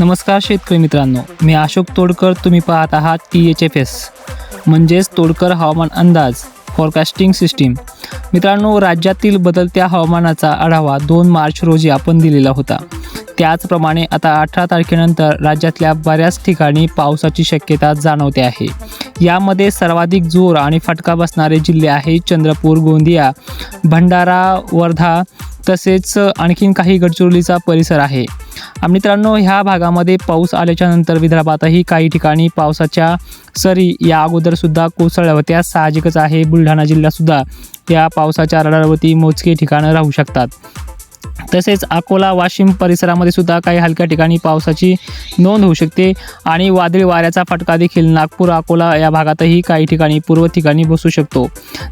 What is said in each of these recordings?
नमस्कार शेतकरी मित्रांनो मी अशोक तोडकर तुम्ही पाहत आहात टी एच एफ एस म्हणजेच तोडकर हवामान अंदाज फॉरकास्टिंग सिस्टीम मित्रांनो राज्यातील बदलत्या हवामानाचा आढावा दोन मार्च रोजी आपण दिलेला होता. त्याचप्रमाणे आता अठरा तारखेनंतर राज्यातल्या बऱ्याच ठिकाणी पावसाची शक्यता जाणवते आहे. यामध्ये सर्वाधिक जोर आणि फटका बसणारे जिल्हे आहेत चंद्रपूर गोंदिया भंडारा वर्धा तसेच आणखीन काही गडचिरोलीचा परिसर आहे. मित्रांनो ह्या भागामध्ये पाऊस आल्याच्यानंतर विदर्भातही काही ठिकाणी पावसाच्या सरी या अगोदरसुद्धा कोसळल्या होत्या. साहजिकच आहे बुलढाणा जिल्हासुद्धा या पावसाच्या रडारवरती मोजके ठिकाणं राहू शकतात. तसेच अकोला वाशिम परिसरामध्ये सुद्धा काही हलक्या ठिकाणी पावसाची नोंद होऊ शकते आणि वादळी वाऱ्याचा फटका देखील नागपूर अकोला या भागातही काही ठिकाणी पूर्व ठिकाणी बसू शकतो.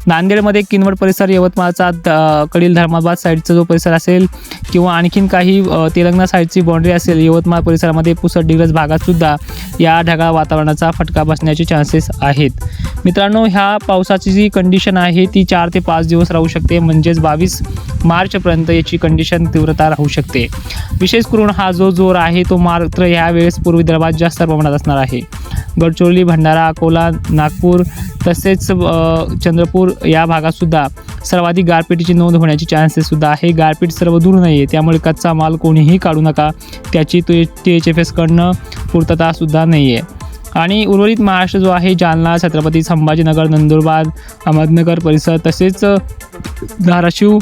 नांदेडमध्ये किनवट परिसर यवतमाळचा द- कडील धर्माबाद साईडचा जो परिसर असेल किंवा आणखीन काही तेलंगणा साईडची बाँड्री असेल यवतमाळ परिसरामध्ये पुसट डिग्रज भागातसुद्धा या ढगाळ वातावरणाचा फटका बसण्याचे चान्सेस आहेत. मित्रांनो ह्या पावसाची जी कंडिशन आहे ती चार ते पाच दिवस राहू शकते. म्हणजेच बावीस मार्चपर्यंत याची कंडिशन तीव्रता राहू शकते. विशेष करून हा जो जोर आहे तो मात्र यावेळेस पूर्व विदर्भात जास्त प्रमाणात असणार आहे. गडचिरोली भंडारा अकोला नागपूर तसेच चंद्रपूर या भागातसुद्धा सर्वाधिक गारपीटीची नोंद होण्याची चान्सेससुद्धा आहे. गारपीट सर्व दूर नाही आहे त्यामुळे कच्चा माल कोणीही काढू नका. त्याची टी एच एफ एसकडनं पूर्ततासुद्धा नाही आहे आणि उर्वरित महाराष्ट्र जो आहे जालना छत्रपती संभाजीनगर नंदुरबार अहमदनगर परिसर तसेच धाराशिव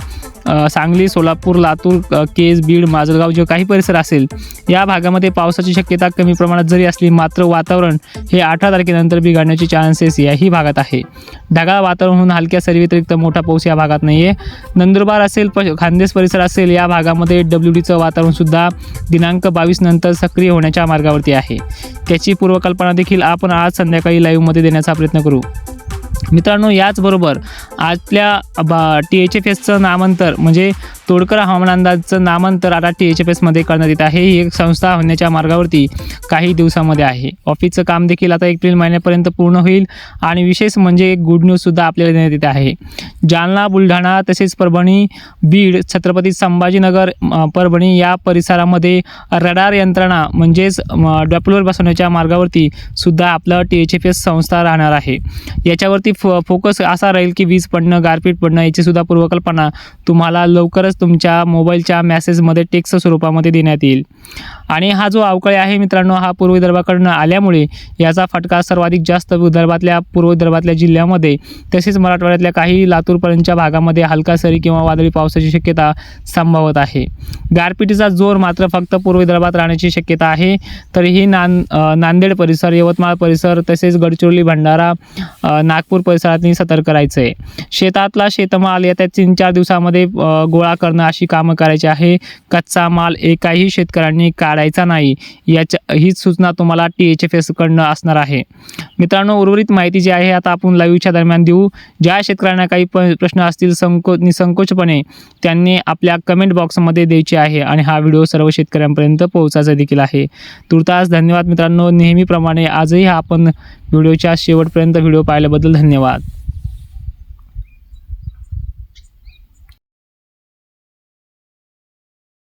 सांगली सोलापूर लातूर केज बीड माजलगाव जे काही परिसर असेल या भागामध्ये पावसाची शक्यता कमी प्रमाणात जरी असली मात्र वातावरण हे अठरा तारखेनंतर बिघडण्याचे चान्सेस याही भागात आहे. ढगाळ वातावरण होऊन हलक्या सरी व्यतिरिक्त मोठा पाऊस या भागात नाही आहे नंदुरबार असेल प खानदेश परिसर असेल या भागामध्ये डब्ल्यू डीचं वातावरणसुद्धा दिनांक बावीस नंतर सक्रिय होण्याच्या मार्गावरती आहे. त्याची पूर्वकल्पना देखील आपण आज संध्याकाळी लाईव्हमध्ये देण्याचा प्रयत्न करू. मित्रांनो याचबरोबर आजल्या बा टी एच एफ एसचं नामांतर म्हणजे तोडकर हवामान अंदाजचं नामांतर आता टी एच एफ एसमध्ये करण्यात येत आहे. ही एक संस्था होण्याच्या मार्गावरती काही दिवसामध्ये आहे. ऑफिसचं काम देखील आता एप्रिल महिन्यापर्यंत पूर्ण होईल आणि विशेष म्हणजे एक गुड न्यूजसुद्धा आपल्याला देण्यात येत आहे. जालना बुलढाणा तसेच परभणी बीड छत्रपती संभाजीनगर परभणी या परिसरामध्ये रडार यंत्रणा म्हणजेच डॉप्लर बसवण्याच्या मार्गावरती सुद्धा आपलं टी एच एफ एस संस्था राहणार आहे. याच्यावरती फोकस असा राहील की वीज पडणं गारपीट पडणं याचीसुद्धा पूर्वकल्पना तुम्हाला लवकरच तुमच्या मोबाईलच्या मेसेजमध्ये टेक्स्ट स्वरूपामध्ये देण्यात येईल. आणि हा जो अवकाळी आहे मित्रांनो हा पूर्व विदर्भाकडनं आल्यामुळे याचा फटका सर्वाधिक जास्त विदर्भातल्या पूर्व विदर्भातल्या जिल्ह्यामध्ये तसेच मराठवाड्यातल्या काही लातूरपर्यंतच्या भागामध्ये हलका सरी किंवा वादळी पावसाची शक्यता संभावत आहे. गारपिटीचा जोर मात्र फक्त पूर्व विदर्भात राहण्याची शक्यता आहे. तरीही नान नांदेड परिसर यवतमाळ परिसर तसेच गडचिरोली भंडारा नागपूर परिसरातही सतर्क करायचं आहे शेतातला शेतमाल येत्या तीन चार दिवसामध्ये गोळा करणं अशी कामं करायची आहे. कच्चा माल एकाही शेतकऱ्यांनी काढायचा नाही. याच्या हीच सूचना तुम्हाला टी एच एफ एसकडनं असणार आहे. मित्रांनो उर्वरित माहिती जी आहे आता आपण लाईव्हच्या दरम्यान देऊ. ज्या शेतकऱ्यांना काही प्रश्न असतील संको निसंकोचपणे त्यांनी आपल्या कमेंट बॉक्समध्ये द्यायची आहे आणि हा व्हिडिओ सर्व शेतकऱ्यांपर्यंत पोहोचायचा देखील आहे. तुर्तास धन्यवाद मित्रांनो. नेहमीप्रमाणे आजही हा आपण व्हिडिओच्या शेवटपर्यंत व्हिडिओ पाहिल्याबद्दल धन्यवाद. ધન્યવાદ.